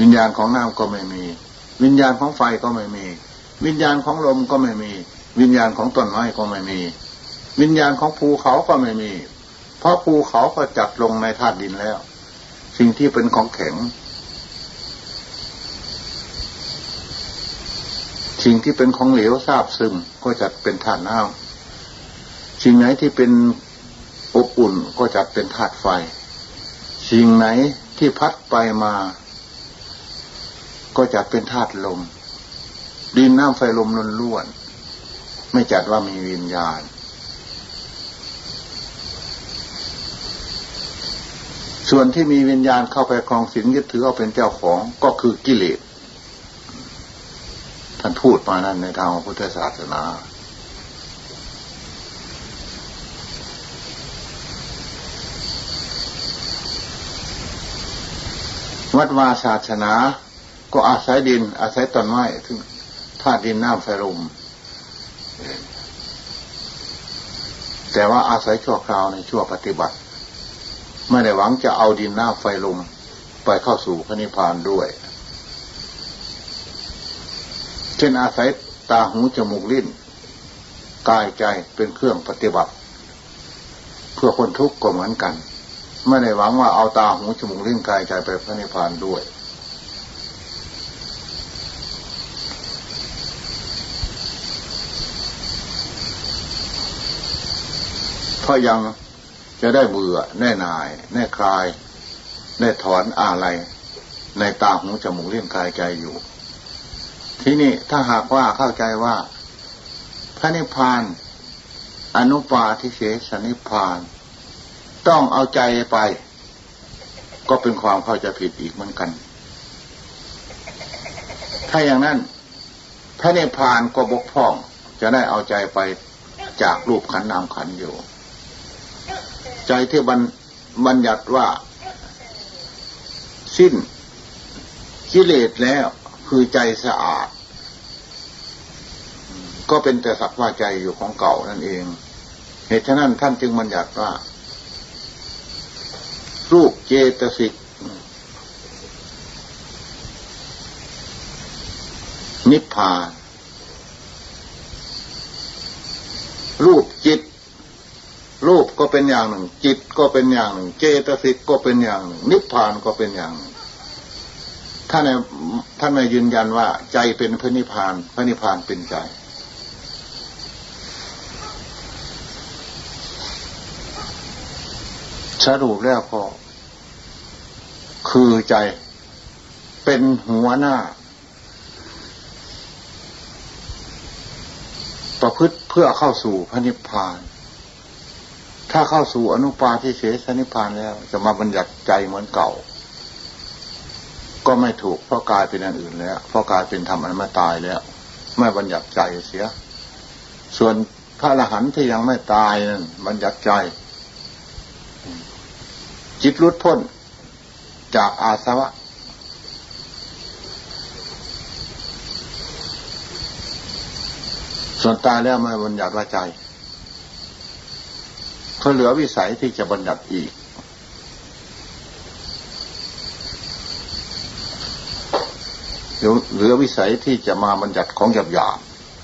วิญญาณของน้ำก็ไม่มี วิญญาณของไฟก็ไม่มี วิญญาณของลมก็ไม่มี วิญญาณของต้นไม้ก็ไม่มี วิญญาณของภูเขาก็ไม่มี เพราะภูเขาก็จัดลงในธาตุดินแล้ว สิ่งที่เป็นของแข็ง สิ่งที่เป็นของเหลวทราบซึมก็จัดเป็นธาตุน้ำสิ่งไหนที่เป็นอบอุ่นก็จัดเป็นธาตุไฟ สิ่งไหนที่พัดไปมา ก็จัดเป็นธาตุลม ดินน้ำไฟลมล้วนๆไม่จัดว่ามีวิญญาณ ส่วนที่มีวิญญาณเข้าไปครองสินยึดถือเอาเป็นเจ้าของก็คือกิเลสท่านพูดมานั้นในทางพระพุทธศาสนา วัดวาศาสนา ก็อาศัยดิน อาศัยต้นไม้ถึงธาตุดินน้ำไฟลมแต่ว่าอาศัยชั่วคราวในชั่วปฏิบัติ ไม่ได้หวังจะเอาดินน้ำไฟลมไปเข้าสู่พระนิพพานด้วย เช่นอาศัยตาหูจมูกลิ้นกายใจเป็นเครื่องปฏิบัติ เพื่อคนทุกข์ก็เหมือนกัน ไม่ได้หวังว่าเอาตาหูจมูกลิ้นกายใจไปพระนิพพานด้วย เพราะยังจะได้เบื่อแน่นาย แน่คลาย ได้ถอนอะไร ในตาหูจมูกเลี้ยงกายใจอยู่ ที่นี่ถ้าหากว่าเข้าใจว่า พระนิพพานอนุปาทิเสสนิพพาน ต้องเอาใจไป ก็เป็นความเข้าใจผิดอีกเหมือนกัน ถ้าอย่างนั้น พระนิพพานก็บกพร่องจะได้เอาใจไปจากรูปขันนามขันอยู่ ใจที่บัญบัญญัติว่า สิ้นกิเลสแล้วคือใจสะอาด ก็เป็นแต่สักว่าใจอยู่ของเก่านั่นเอง เหตุฉะนั้นท่านจึงบัญญัติว่า รูปเจตสิกนิพพาน รูปจิต รูปก็เป็นอย่างหนึ่ง จิตก็เป็นอย่างหนึ่ง เจตสิกก็เป็นอย่างหนึ่ง นิพพานก็เป็นอย่างหนึ่งท่านท่านไม่ยืนยันว่า ใจเป็นพระนิพพานพระนิพพานเป็นใจ สรุปแล้วก็คือใจเป็นหัวหน้า ประพฤติเพื่อเข้าสู่พระนิพพาน ถ้าเข้าสู่อนุปาทิเสสนิพานแล้ว จะมาบัญญัติใจเหมือนเก่า ก็ไม่ถูกเพราะกลายเป็นอันอื่นแล้ว เพราะกลายเป็นธรรมอันไม่ตายแล้ว ไม่บัญญัติใจเสีย ส่วนพระอรหันต์ที่ยังไม่ตายนั้นบัญญัติใจ จิตรุดพ้นจากอาสวะส่วนตายแล้วไม่บัญญัติว่าใจ ก็เหลือวิสัยที่จะบัญญัติอีก เหลือวิสัยที่จะมาบัญญัติของหยาบหยาบ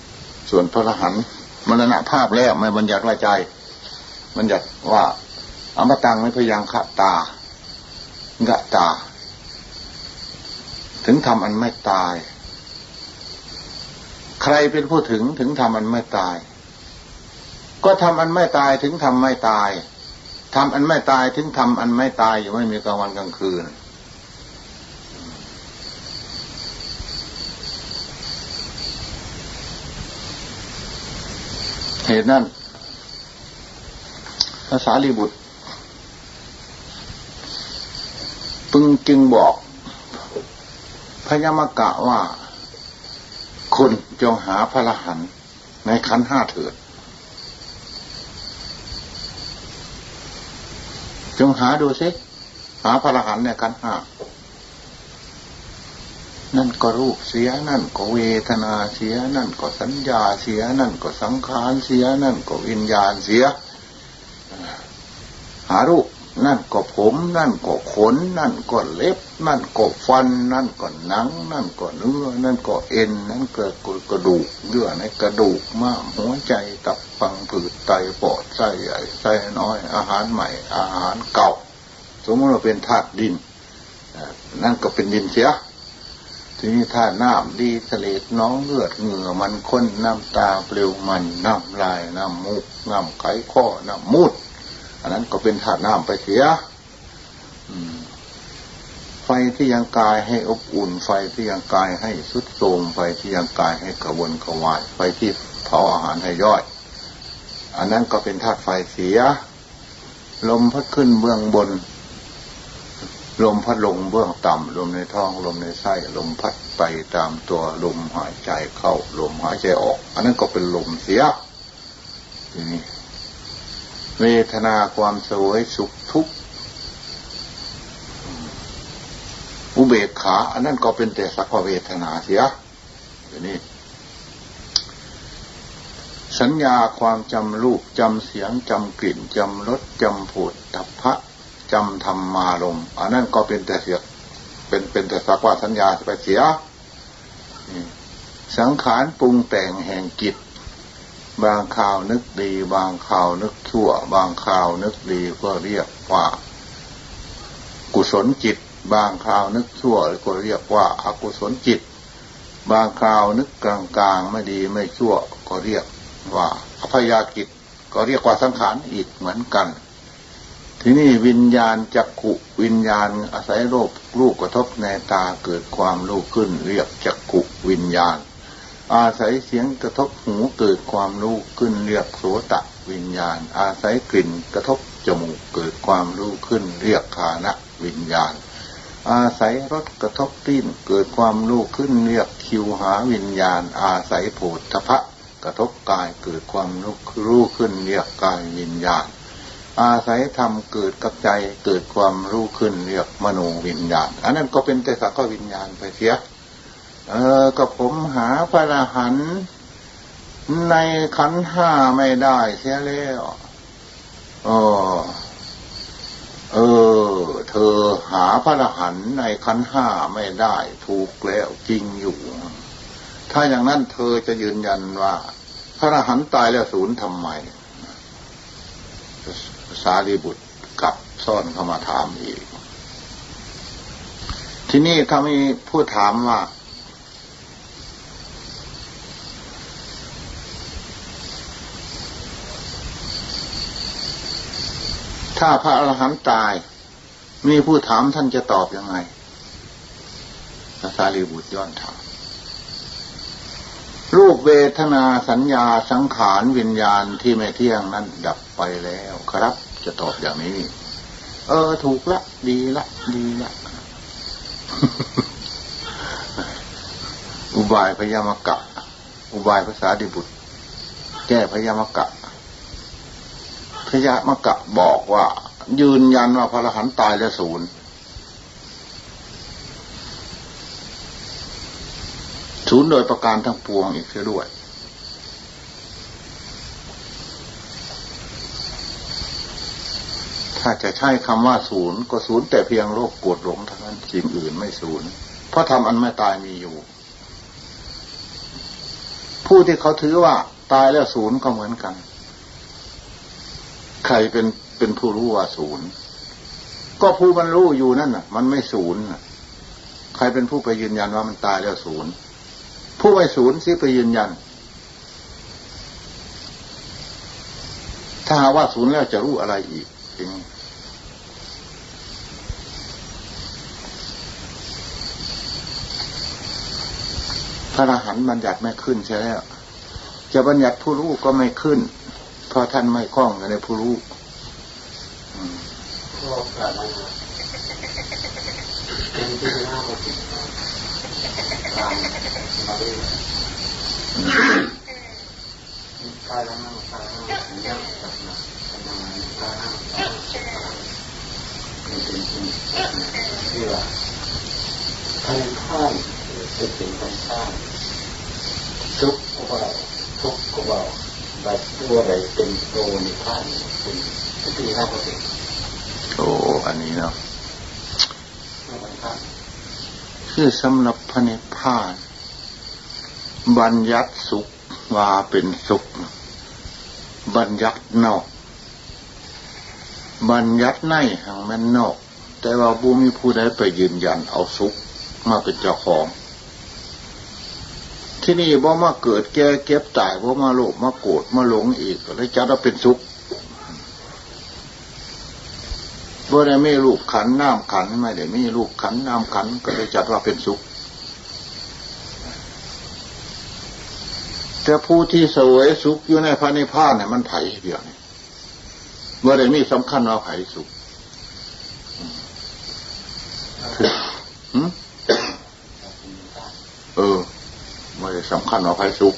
ๆส่วนพระรหันมรณภาพแล้วไม่บัญญัติว่าใจ บัญญัติว่าอมตังไม่พยังขะตากะตา ถึงทำอันไม่ตาย ใครเป็นผู้ถึงถึงทำอันไม่ตาย ก็ทำอันไม่ตายถึงทำไม่ตายทำอันไม่ตายถึงทำอันไม่ตายอยู่ไม่มีกลางวันกลางคืน เหตุนั้นภาษาลีบุตรพึงจึงบอกพยามกะว่าคุณจงหาพระรหันในขันห้าเถิด จงหาดูสิหาพระรหันเนี่ยกันห้านั่นก็รูปเสียนั่นก็เวทนาเสีย นั่นก็สัญญาเสีย นั่นก็สังขารเสีย นั่นก็วิญญาณเสีย หารูป นั่นก็ผม นั่นก็ขน นั่นก็เล็บ นั่นก็ฟัน นั่นก็หนัง นั่นก็เนื้อ นั่นก็เอ็น นั่นก็กระดูกเยื่อในกระดูกม้ามหัวใจตับฟังผืดไตปอดไส้ใหญ่ไส้น้อย อาหารใหม่ อาหารเก่า สมมติว่าเป็นธาตุดินนั่นก็เป็นดินเสียทีนี้ถ้าน้ำดีทะเลน้องเลือดเหงื่อมันข้นน้ำตาเปลวมันน้ำลายน้ำมูกน้ำไขข้อน้ำมูด อันนั้นก็เป็นธาตุน้ำไปเสียไฟที่ยังกายให้อบอุ่น ไฟที่ยังกายให้สุดโทมไฟที่ยังกายให้กระวนกระวาย ไฟที่เผาอาหารให้ย่อย อันนั้นก็เป็นธาตุไฟเสีย ลมพัดขึ้นเบื้องบน ลมพัดลงเบื้องต่ำลมในท้องลมในไส้ลมพัดไปตามตัวลมหายใจเข้า ลมหายใจออก อันนั้นก็เป็นลมเสียทีนี้ เวทนาความสวยสุขทุกข์อุเบกขา อันนั้นก็เป็นแต่สักว่าเวทนาเสียทีนี้สัญญาความจำรูปจำเสียงจำกลิ่นจำรสจำผดทัพพะจำธรรมารมอันนั้นก็เป็นแต่เสียเป็นเป็นแต่สักว่าสัญญาไปเสียนี่สังขารปรุงแต่งแห่งจิต บางข่าวนึกดี บางข่าวนึกชั่ว บางข่าวนึกดีก็เรียกว่า กุศลจิต บางข่าวนึกชั่วก็เรียกว่าอกุศลจิต บางข่าวนึกกลางกลางๆไม่ดีไม่ชั่วก็เรียกว่าอภยากิจก็เรียกว่าสังขารอีกเหมือนกัน ทีนี้วิญญาณจักขุวิญญาณอาศัยโรครูปกระทบในตาเกิดความรู้ขึ้น เรียกจักขุวิญญาณ อาศัยเสียงกระทบหูเกิดความรู้ขึ้นเรียกโสตะวิญญาณ อาศัยกลิ่นกระทบจมูกเกิดความรู้ขึ้นเรียกคานะวิญญาณ อาศัยรสกระทบตีนเกิดความรู้ขึ้นเรียกคิวหาวิญญาณ อาศัยโผฏฐพะกระทบกายเกิดความรู้รู้ขึ้นเรียกกายวิญญาณ อาศัยธรรมเกิดกับใจเกิดความรู้ขึ้นเรียกมโนวิญญาณ อันนั้นก็เป็นแต่สักวิญญาณไปเสีย เออก็ผมหาพระอรหันต์ในขันห้าไม่ได้เสียแล้วเออเออ เธอหาพระอรหันต์ในขันห้าไม่ได้ถูกแล้วจริงอยู่ ถ้าอย่างนั้นเธอจะยืนยันว่า พระอรหันต์ตายแล้วศูนย์ทำไมสารีบุตรกลับซ่อนเข้ามาถามอีก ที่นี่ถ้ามีผู้ถามว่า ถ้าพระอรหันต์ตาย มีผู้ถามท่านจะตอบยังไงพระสารีบุตรย้อนถามรูปเวทนาสัญญาสังขารวิญญาณที่ไม่เที่ยงนั้นดับไปแล้วครับ จะตอบอย่างนี้ เออ ถูกละ ดีละ ดีละ อุบายพยามกะ อุบายภาษาดิบุตร แก้พยามกะ พยามกะบอกว่า ยืนยันว่าพระอรหันต์ตายแล้วศูนย์ศูนย์โดยประการทั้งปวงอีกเสียด้วยถ้าจะใช้คำว่าศูนย์ก็ศูนย์แต่เพียงโรคโกรธหลงเท่านั้นสิ่งอื่นไม่ศูนย์เพราะทำอันไม่ตายมีอยู่ ผู้ที่เขาถือว่าตายแล้วศูนย์ก็เหมือนกัน ใครเป็นเป็นผู้รู้ว่าศูนย์ก็ผู้มันรู้อยู่นั่นน่ะ มันไม่ศูนย์ใครเป็นผู้ไปยืนยันว่ามันตายแล้วศูนย์ผู้ไม่ศูนย์สิไปยืนยัน ถ้าหาว่าศูนย์แล้วจะรู้อะไรอีกทีนี้พระอรหันต์บัญญัติไม่ขึ้นใช่แล้ว จะบัญญัติผู้รู้ก็ไม่ขึ้น เพราะท่านไม่คล้องในผู้รู้ที่ว่าท่านข้ามจะเป็นคนข้ามทุกข์ก็ว่าทุกข์ก็ว่า แบบตัวใดเป็นโตนิพพานเป็นที่ห้าปฏิโอ้อันนี้เนาะคือสำหรับพระนิพพาน บัญญัติสุขว่าเป็นสุข บัญญัตินอก บัญญัติในหังแม่นนอก แต่ว่าบุมีผู้ใดไปยืนยันเอาสุขมาเป็นเจ้าของ ที่นี่บ่มาเกิดแก่เก็บตายบ่มาโลภมาโกรธมาหลงอีกก็เลยจัดว่าเป็นสุขบ่ได้มีรูปขันน้ำขันไม่ได้ไมีรูปขันน้ำขันก็เลยจัดว่าเป็นสุข แต่ผู้ที่เสวยสุขอยู่ในพระนิพพานเนี่ยมันไผ่เดียวนี่บ่ได้มีสำคัญว่าไผ่สุขหึเออไม่ได้ สำคัญว่าไผ่สุข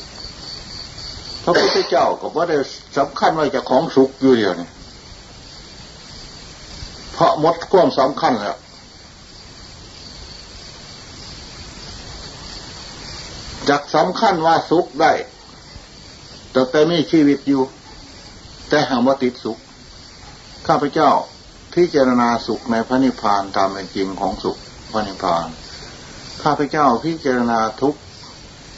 พระพุทธเจ้าก็บ่ได้สำคัญว่าจะของสุขอยู่เดียวนี่เพราะหมดความสำคัญแล้วจากสำคัญว่าสุขได้ แต่แต่มีชีวิตอยู่ แต่หางว่าติดสุข ข้าพเจ้าพิจารณาสุขในพระนิพพานตามเป็นจริงของสุขพระนิพพาน ข้าพเจ้าพิจารณาทุกข์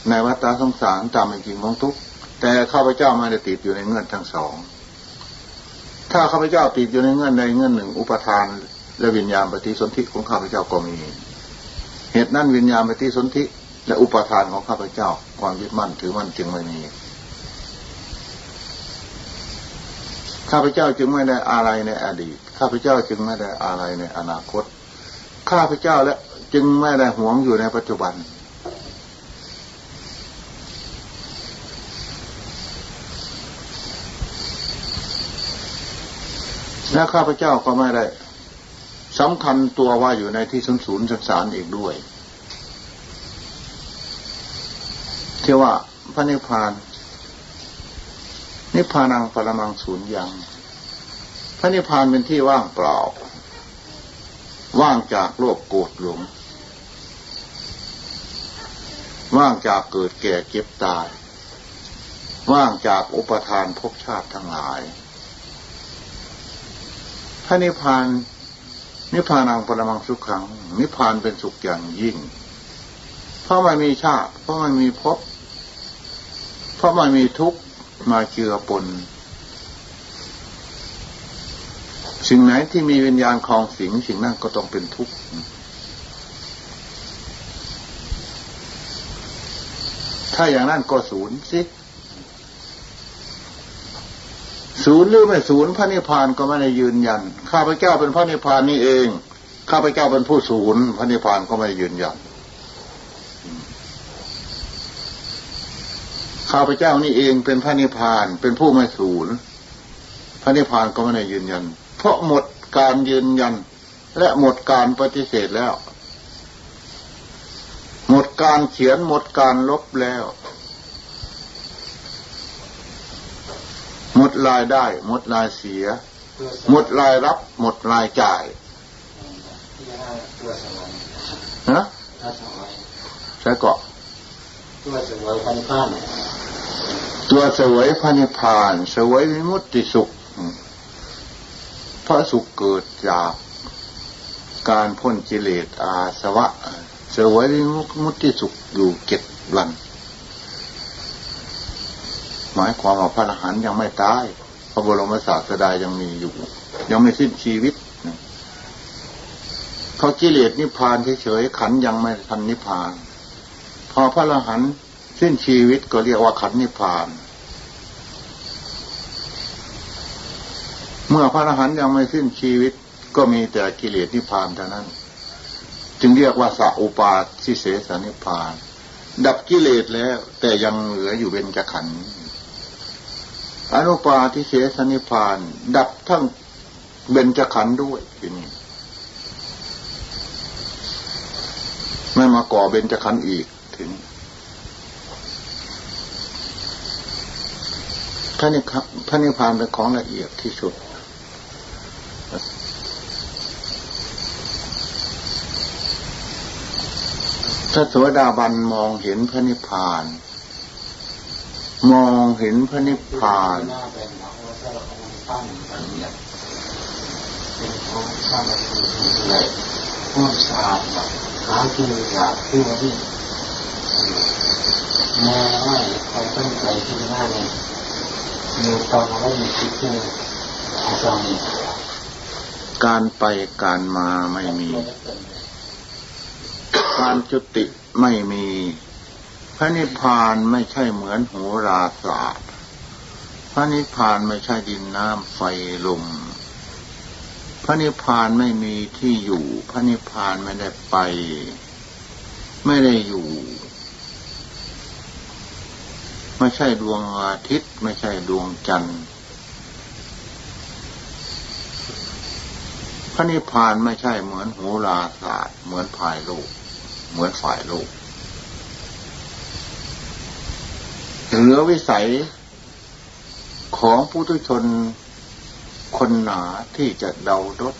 ในวัฏสงสารตามเป็นจริงของทุกแต่ข้าพเจ้าไม่ได้ติดอยู่ในเงื่อนทั้งสอง ถ้าข้าพเจ้าติดอยู่ในเงื่อนใดเงื่อนหนึ่ง อุปทานและวิญญาณปฏิสนธิของข้าพเจ้าก็มี เหตุนั้นวิญญาณปฏิสนธิและอุปทานของข้าพเจ้า ความยึดมั่นถือมั่นจึงไม่มีข้าพเจ้าจึงไม่ได้อะไรในอดีต ข้าพเจ้าจึงไม่ได้อะไรในอนาคต ข้าพเจ้าและจึงไม่ได้หวงอยู่ในปัจจุบัน และข้าพเจ้าก็ไม่ได้สำคัญตัวว่าอยู่ในที่สุนย์ศูนย์สสารอีกด้วยที่ว่าพระนิพพาน นิพพานังปรมังศูนย์ยัง พระนิพพานเป็นที่ว่างเปล่า ว่างจากโลภโกรธหลง ว่างจากเกิดแก่เจ็บตาย ว่างจากอุปทานภพชาติทั้งหลาย พระนิพพานนิพพานังปรมังสุขขัง นิพพานเป็นสุขอย่างยิ่ง เพราะไม่มีชาติ เพราะไม่มีภพเพราะไม่มีทุกข์มาเจือปนสิ่งไหนที่มีวิญญาณคลองสิงสิ่งนั้นก็ต้องเป็นทุกข์ถ้าอย่างนั้นก็ศูนย์สิ ศูนย์หรือไม่ศูนย์พระนิพพานก็ไม่ได้ยืนยัน ข้าพเจ้าเป็นพระนิพพานนี่เอง ข้าพเจ้าเป็นผู้ศูนย์พระนิพพานก็ไม่ได้ยืนยัน ข้าพเจ้านี่เองเป็นพระนิพพานเป็นผู้ไม่ศูนย์พระนิพพานก็ไม่ได้ยืนยัน เพราะหมดการยืนยัน และหมดการปฏิเสธแล้ว หมดการเขียนหมดการลบแล้ว หมดรายได้ หมดรายเสียเพื่อสหมดรายรับ หมดรายจ่ายที่จะได้เพื่อสวรรค์นะถ้าสวรรค์ใช่เกาะเพื่อสวรรค์พันข้านเนี่ยตัวเสวยพระนิพพานเสวยวิมุตติสุขเพราะสุขเกิดจากการพ้นกิเลสอาสวะเสวยวิมุตติสุขอยู่เจ็ดวัน หมายความว่าพระอรหันต์ยังไม่ตาย พระบรมศาสดายังมีอยู่ ยังไม่สิ้นชีวิตเพรากิเลสนิพพานเฉยๆขันยังไม่ทันนิพพาน พอพระอรหันต์สิ้นชีวิตก็เรียกว่าขันนิพพาน เมื่อพระอรหันต์ยังไม่สิ้นชีวิต ก็มีแต่กิเลสนิพพานเท่านั้น จึงเรียกว่าสัอุปาทิเสสนิพพาน ดับกิเลสแล้ว แต่ยังเหลืออยู่เป็นจักขันธ์ อนุปาทิเสสนิพาน ดับทั้งเบญจขันธ์ด้วยทีนี้ไม่มาก่อเบญจขันธ์อีกทีนี้พระนิพพานพระนิพพานเป็นของละเอียดที่สุด ถ้าโสดาบันมองเห็นพระนิพพาน มองเห็นพระนิพพานหน้าเป็นหลังว่าถ้าเราเอามันตั้งละเอียดเป็นของข้ามาคือเลยผู้สาบหากินอยากที่ว่าที่แม่ว่าใครตั้งใจที่หน้าเนี่ยมีตอนว่ามีคิดที่อาจารย์การไปการมาไม่มี การจุติไม่มี พระนิพพานไม่ใช่เหมือนโหราศาสตร์ พระนิพพานไม่ใช่ดินน้ำไฟลม พระนิพพานไม่มีที่อยู่ พระนิพพานไม่ได้ไป ไม่ได้อยู่ ไม่ใช่ดวงอาทิตย์ ไม่ใช่ดวงจันทร์ พระนิพพานไม่ใช่เหมือนโหราศาสตร์ เหมือนภายโลก เหมือนฝ่ายโลก เหลือวิสัยของผู้ทุชนคนหนาที่จะเดาดน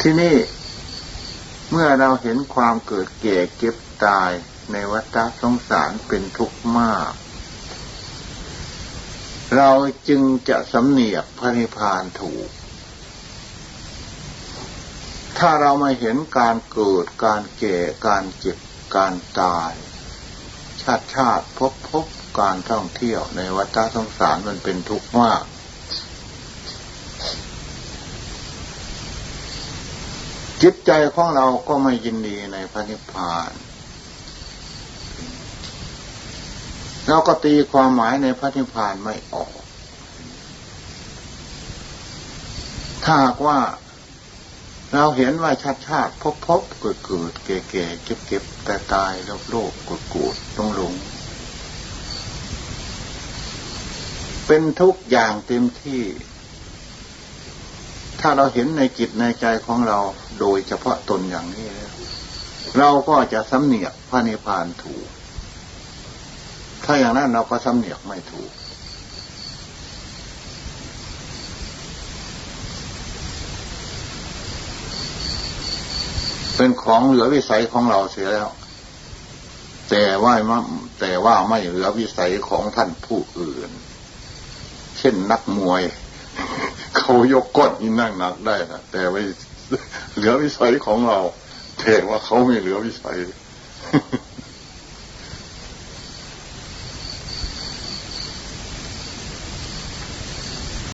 ที่นี่เมื่อเราเห็นความเกิดแก่เก็บตายในวัฏสงสารเป็นทุกข์มาก เราจึงจะสำเนียกพระนิพพานถูก ถ้าเราไม่เห็นการเกิด การแก่ การเจ็บ การตาย ชาติชาติพบพบการท่องเที่ยวในวัฏสงสารมันเป็นทุกข์มาก จิตใจของเราก็ไม่ยินดีในพระนิพพานเราก็ตีความหมายในพระนิพพานไม่ออก ถ้าว่า เราเห็นว่าชาติชาติพบพบเกิดเกิดแก่แก่เก็บเก็บแต่ตายโลภโลภโกรธโกรธต้องหลงเป็นทุกอย่างเต็มที่ ถ้าเราเห็นในจิตในใจของเราโดยเฉพาะตนอย่างนี้แล้วเราก็จะสำเนียกพระนิพพานถูก ถ้าอย่างนั้นเราก็สำเนียกไม่ถูก เป็นของเหลือวิสัยของเราเสียแล้ว แต่ว่าไม่แต่ว่าไม่เหลือวิสัยของท่านผู้อื่น เช่นนักมวย เขายกก้อนนี่นั่งหนักได้นะแต่ไม่เหลือวิสัยของเราแต่ว่าเขาไม่เหลือวิสัย